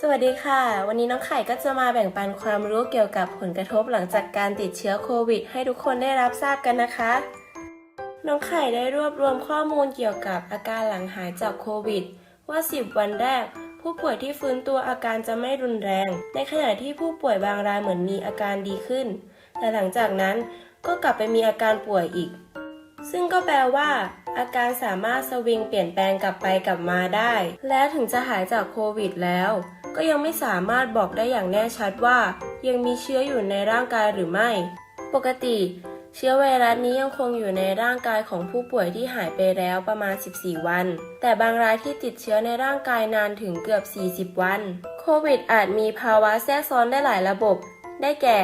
สวัสดีค่ะ วันนี้น้องไข่ก็จะมาแบ่งปันความรู้เกี่ยวกับผลกระทบหลังจากการติดเชื้อโควิด ให้ทุกคนได้รับทราบกันนะคะ น้องไข่ได้รวบรวมข้อมูลเกี่ยวกับอาการหลังหายจากโควิด ว่า 10 วันแรก ผู้ป่วยที่ฟื้นตัวอาการจะไม่รุนแรง ในขณะที่ผู้ป่วยบางรายเหมือนมีอาการดีขึ้น แต่หลังจากนั้นก็กลับไปมีอาการป่วยอีก ซึ่งก็แปลว่าอาการสามารถสวิงเปลี่ยนแปลงกลับไปกลับมาได้ และถึงจะหายจากโควิดแล้ว ก็ยังไม่สามารถบอกได้อย่างแน่ชัดว่า ยังมีเชื้ออยู่ในร่างกายหรือไม่ ปกติ เชื้อไวรัสนี้ยังคงอยู่ในร่างกายของผู้ป่วยที่หายไปแล้วประมาณ 14 วัน แต่บางรายที่ติดเชื้อในร่างกายนานถึงเกือบ 40 วัน โควิดอาจมีภาวะแทรกซ้อนได้หลายระบบ ได้แก่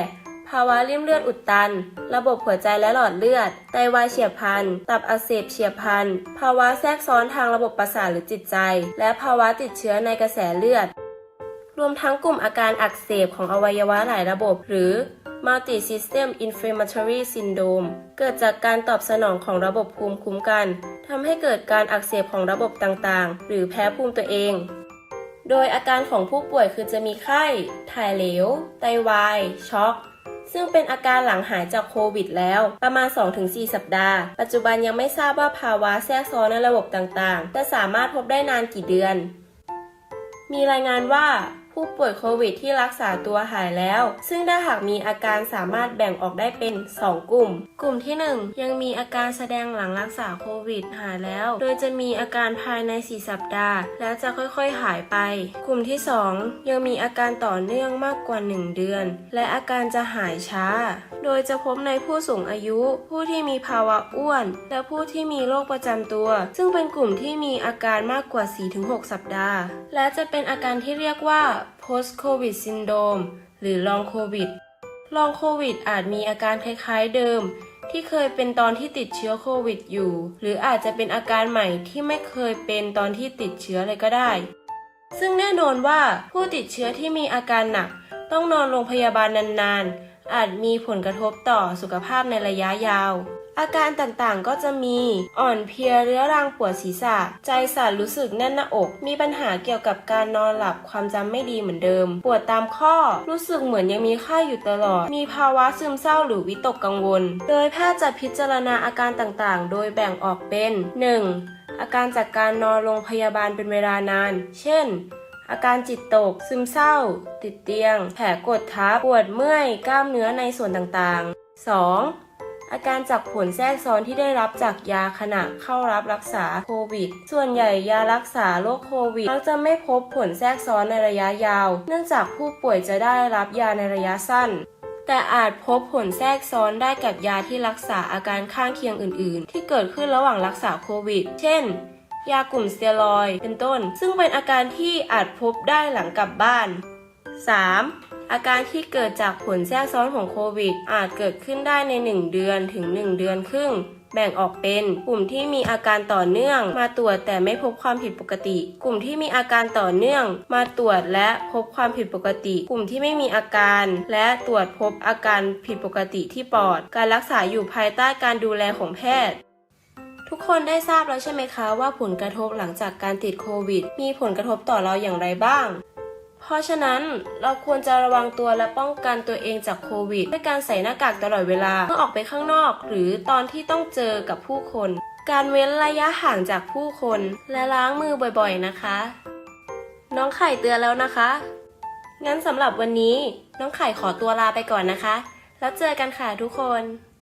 ภาวะริ่มเลือดอุดตัน ระบบหัวใจและหลอดเลือด ไตวายเฉียบพลัน ตับอักเสบเฉียบพลัน ภาวะแทรกซ้อนทางระบบประสาทหรือจิตใจ และภาวะติดเชื้อในกระแสเลือด วมทั้งกลุ่มอาการอักเสบของอวัยวะหลายระบบ หรือ multi system inflammatory syndrome เกิดจากการตอบสนองของระบบภูมิคุ้มกันทำให้เกิดการอักเสบของระบบต่างๆ หรือแพ้ภูมิตัวเอง โดยอาการของผู้ป่วยคือจะมีไข้ ถ่ายเหลว ไตวาย ช็อกซึ่งเป็นอาการหลังหายจากโควิดแล้ว ประมาณ 2-4 สัปดาห์ ปัจจุบันยังไม่ทราบว่าภาวะแทรกซ้อนในระบบต่างๆ จะสามารถพบได้นานกี่เดือน มีรายงานว่า ผู้ป่วยโควิดที่รักษาตัวหายแล้ว ซึ่งถ้าหากมีอาการสามารถแบ่งออกได้เป็น 2 กลุ่ม กลุ่มที่ 1 ยังมีอาการแสดงหลังรักษาโควิดหายแล้ว โดยจะมีอาการภายใน 4 สัปดาห์ แล้วจะค่อยๆหายไป กลุ่มที่ 2 ยังมีอาการต่อเนื่องมากกว่า 1 เดือน และอาการจะหายช้า โดยจะพบในผู้สูงอายุ ผู้ที่มีภาวะอ้วน และผู้ที่มีโรคประจำตัว ซึ่งเป็นกลุ่มที่มีอาการมากกว่า 4-6 สัปดาห์ และจะเป็นอาการที่เรียกว่า post covid syndrome หรือ long covid ลองโควิดอาจมีอาการคล้ายๆเดิม ที่เคยเป็นตอนที่ติดเชื้อโควิดอยู่ หรืออาจจะเป็นอาการใหม่ที่ไม่เคยเป็นตอนที่ติดเชื้อเลยก็ได้ ซึ่งแน่นอนว่าผู้ติดเชื้อที่มีอาการหนัก ต้องนอนโรงพยาบาลนานๆ อาจมีผลกระทบต่อสุขภาพในระยะยาว อาการต่างๆก็จะมีอ่อนเพลียเรื้อรังปวดศีรษะ ใจสั่นรู้สึกแน่นหน้าอก มีปัญหาเกี่ยวกับการนอนหลับความจำไม่ดีเหมือนเดิม ปวดตามข้อ รู้สึกเหมือนยังมีไข้อยู่ตลอด มีภาวะซึมเศร้าหรือวิตกกังวล โดยแพทย์จะพิจารณาอาการต่างๆ โดยแบ่งออกเป็น 1. อาการจากการนอนโรงพยาบาลเป็นเวลานาน เช่น อาการจิตตก ซึมเศร้า ติดเตียง แผลกดทับ ปวดเมื่อย กล้ามเนื้อในส่วนต่างๆ 2. อาการจากผลแทรกซ้อนที่ได้รับจากยาขณะเข้ารับรักษาโควิด ส่วนใหญ่ยารักษาโรคโควิดมักจะไม่พบผลแทรกซ้อนในระยะยาว เนื่องจากผู้ป่วยจะได้รับยาในระยะสั้น แต่อาจพบผลแทรกซ้อนได้กับยาที่รักษาอาการข้างเคียงอื่น ๆ ที่เกิดขึ้นระหว่างรักษาโควิด เช่น ยากลุ่มสเตียรอยเป็นต้น ซึ่งเป็นอาการที่อาจพบได้หลังกลับบ้าน 3. อาการที่เกิดจากผลแทรกซ้อนของโควิด อาจเกิดขึ้นได้ใน 1 เดือนถึง 1 เดือนครึ่ง แบ่งออกเป็นกลุ่มที่มีอาการต่อเนื่อง มาตรวจแต่ไม่พบความผิดปกติ กลุ่มที่มีอาการต่อเนื่อง มาตรวจและพบความผิดปกติ กลุ่มที่ไม่มีอาการ และตรวจพบอาการผิดปกติที่ปอด การรักษาอยู่ภายใต้การดูแลของแพทย์ ทุกคนได้ทราบแล้วใช่ไหมคะว่าผลกระทบหลังจากการติดโควิด มีผลกระทบต่อเราอย่างไรบ้าง เพราะฉะนั้นเราควรจะระวังตัวและป้องกันตัวเองจากโควิด ด้วยการใส่หน้ากากตลอดเวลาเมื่อออกไปข้างนอก หรือตอนที่ต้องเจอกับผู้คน การเว้นระยะห่างจากผู้คน และล้างมือบ่อยๆนะคะ น้องไข่เตือนแล้วนะคะ งั้นสำหรับวันนี้น้องไข่ขอตัวลาไปก่อนนะคะ แล้วเจอกันค่ะทุกคน